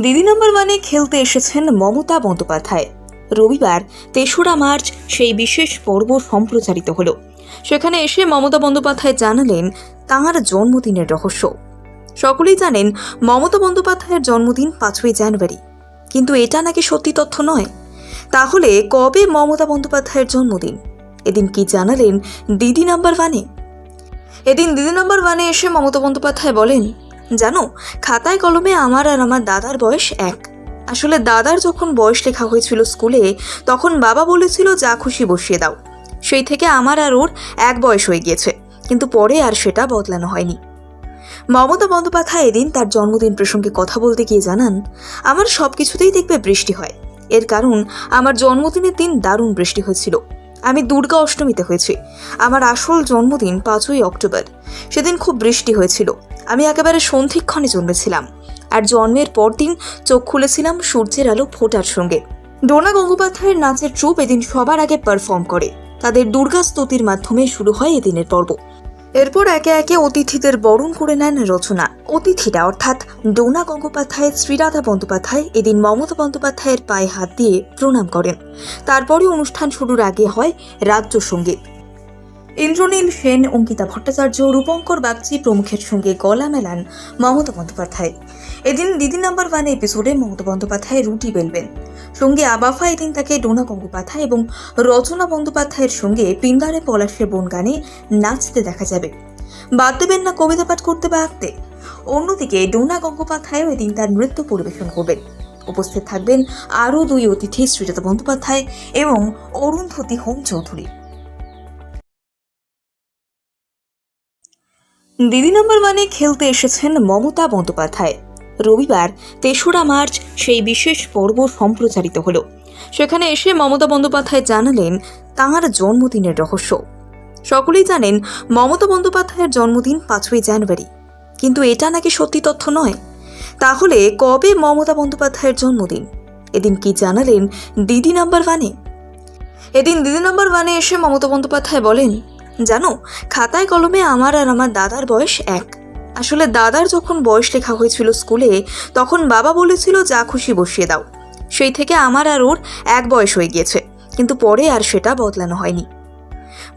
দিদি নম্বর ওয়ানে খেলতে এসেছেন মমতা বন্দ্যোপাধ্যায়। রবিবার তেসরা মার্চ সেই বিশেষ পর্ব সম্প্রচারিত হলো। সেখানে এসে মমতা বন্দ্যোপাধ্যায় জানালেন তাঁর জন্মদিনের রহস্য। সকলেই জানেন মমতা বন্দ্যোপাধ্যায়ের জন্মদিন পাঁচই জানুয়ারি। কিন্তু এটা নাকি সত্যি তথ্য নয়? তাহলে কবে মমতা বন্দ্যোপাধ্যায়ের জন্মদিন? এদিন কি জানালেন দিদি নাম্বার ওয়ানে? এদিন দিদি নাম্বার ওয়ানে এসে মমতা বন্দ্যোপাধ্যায় বলেন জানো, খাতায় কলমে আমার আর আমার দাদার বয়স এক। আসলে দাদার যখন বয়স লেখা হয়েছিল স্কুলে, তখন বাবা বলেছিল, যা খুশি বসিয়ে দাও। সেই থেকে আমার আর ওর এক বয়স হয়ে গিয়েছে, কিন্তু পরে আর সেটা বদলানো হয়নি। মমতা বন্দ্যোপাধ্যায় এদিন তার জন্মদিন প্রসঙ্গে কথা বলতে গিয়ে জানান, আমার সব কিছুতেই দেখবে বৃষ্টি হয়। এর কারণ, আমার জন্মদিনের দিন দারুণ বৃষ্টি হয়েছিল। আমি দুর্গা অষ্টমীতে হয়েছি। আমার আসল জন্মদিন পাঁচই অক্টোবর। সেদিন খুব বৃষ্টি হয়েছিল। আমি একেবারে সন্ধিক্ষণে জন্মেছিলাম, আর জন্মের পরদিন চোখ খুলেছিলাম সূর্যের আলো ফোটার সঙ্গে। ডোনা গঙ্গোপাধ্যায়ের নাচের ট্রুপ এদিন সবার আগে পারফর্ম করে। তাদের দুর্গা স্তুতির মাধ্যমে শুরু হয় এদিনের পর্ব। এরপর একে একে অতিথিদের বরণ করে নেন রচনা। অতিথিরা অর্থাৎ ডোনা গঙ্গোপাধ্যায়ের শ্রীরাধা বন্দ্যোপাধ্যায় এদিন মমতা বন্দ্যোপাধ্যায়ের পায়ে হাত দিয়ে প্রণাম করেন। তারপরে অনুষ্ঠান শুরুর আগে হয় রাজ্য সংগীত। ইন্দ্রনীল সেন, অঙ্কিতা ভট্টাচার্য, রূপঙ্কর বাগচি প্রমুখের সঙ্গে গলা মেলান মমতা বন্দ্যোপাধ্যায়। এদিন দিদি নাম্বার ওয়ান এপিসোডে মমতা বন্দ্যোপাধ্যায় রুটি বেলবেন। সঙ্গে আবাফা এদিন তাকে ডোনা গঙ্গোপাধ্যায় এবং রচনা বন্দ্যোপাধ্যায়ের সঙ্গে পিঙ্গারে পলাশের বন গানে নাচতে দেখা যাবে। বাদ দেবেন না কবিতা পাঠ করতে বা আঁকতে। অন্যদিকে ডোনা গঙ্গোপাধ্যায়ও এদিন তার নৃত্য পরিবেশন করবেন। উপস্থিত থাকবেন আরও দুই অতিথি শ্রীজাতা বন্দ্যোপাধ্যায় এবং অরুন্ধতী হোম চৌধুরী দিদি নম্বর ওয়ানে খেলতে এসেছেন মমতা বন্দ্যোপাধ্যায়। রবিবার তেসরা মার্চ সেই বিশেষ পর্ব সম্প্রচারিত হলো। সেখানে এসে মমতা বন্দ্যোপাধ্যায় জানালেন তাঁর জন্মদিনের রহস্য। সকলেই জানেন মমতা বন্দ্যোপাধ্যায়ের জন্মদিন পাঁচই জানুয়ারি। কিন্তু এটা নাকি সত্যি তথ্য নয়? তাহলে কবে মমতা বন্দ্যোপাধ্যায়ের জন্মদিন? এদিন কি জানালেন দিদি নাম্বার ওয়ানে? এদিন দিদি নাম্বার ওয়ানে এসে মমতা বন্দ্যোপাধ্যায় বলেন জানো, খাতায় কলমে আমার আর আমার দাদার বয়স এক। আসলে দাদার যখন বয়স লেখা হয়েছিল স্কুলে, তখন বাবা বলেছিল, যা খুশি বসিয়ে দাও। সেই থেকে আমার আর ওর এক বয়স হয়ে গিয়েছে, কিন্তু পরে আর সেটা বদলানো হয়নি।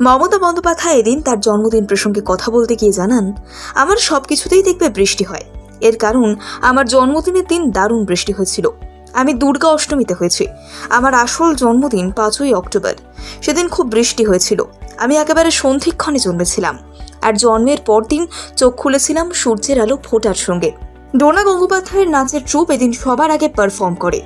মমতা বন্দ্যোপাধ্যায় এদিন তার জন্মদিন প্রসঙ্গে কথা বলতে গিয়ে জানান, আমার সব কিছুতেই দেখবে বৃষ্টি হয়। এর কারণ, আমার জন্মদিনের দিন দারুণ বৃষ্টি হয়েছিল। আমি দুর্গা অষ্টমীতে হয়েছি। আমার আসল জন্মদিন পাঁচই অক্টোবর। সেদিন খুব বৃষ্টি হয়েছিল। আমি একেবারে সন্ধিক্ষণে জন্মেছিলাম। আর জন্মের পরদিন চোখ খুলেছিলাম সূর্যের আলো ফোটার সঙ্গে। ডোনা গঙ্গোপাধ্যায়ের নাচের ট্রুপ এদিন সবার আগে পারফর্ম করে।